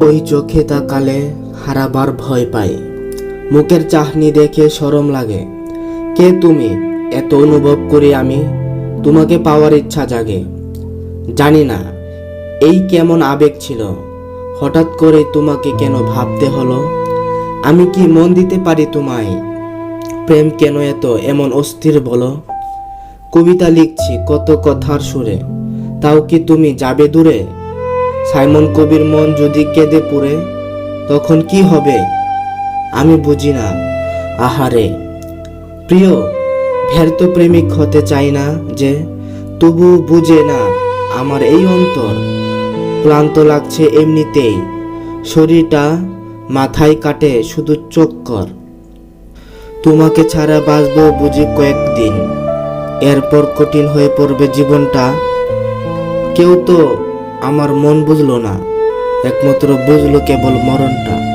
ওই চোখে তাকালে হারাবার ভয় পাই মুখের চাহনি দেখে সরম লাগে। কে তুমি? এত অনুভব করি আমি। তোমাকে পাওয়ার ইচ্ছা জাগে। জানি না, এই কেমন আবেগ ছিল? হঠাৎ করে তোমাকে কেন ভাবতে হলো? আমি কি মন দিতে পারি তোমায়? প্রেম কেন এত এমন অস্থির বলো? কবিতা লিখছি কত কথার সুরে। তাও কি তুমি যাবে দূরে? সাইমন কবির মন যদি কেঁদে পড়ে, তখন কি হবে? আমি বুঝি না। আহারে। প্রিয়, ব্যর্থ প্রেমিক হতে চাই না যে, তবু বুঝে না আমার এই অন্তর। ক্লান্ত লাগছে এমনিতেই। শরীরটা মাথায় কাটে শুধু চক্কর তোমাকে ছাড়া বাঁচবো বুঝি কয়েকদিন। এরপর কঠিন হয়ে পড়বে জীবনটা। কেউ তো আমার মন বুঝলো না। একমাত্র বুঝলো কেবল মরণটা।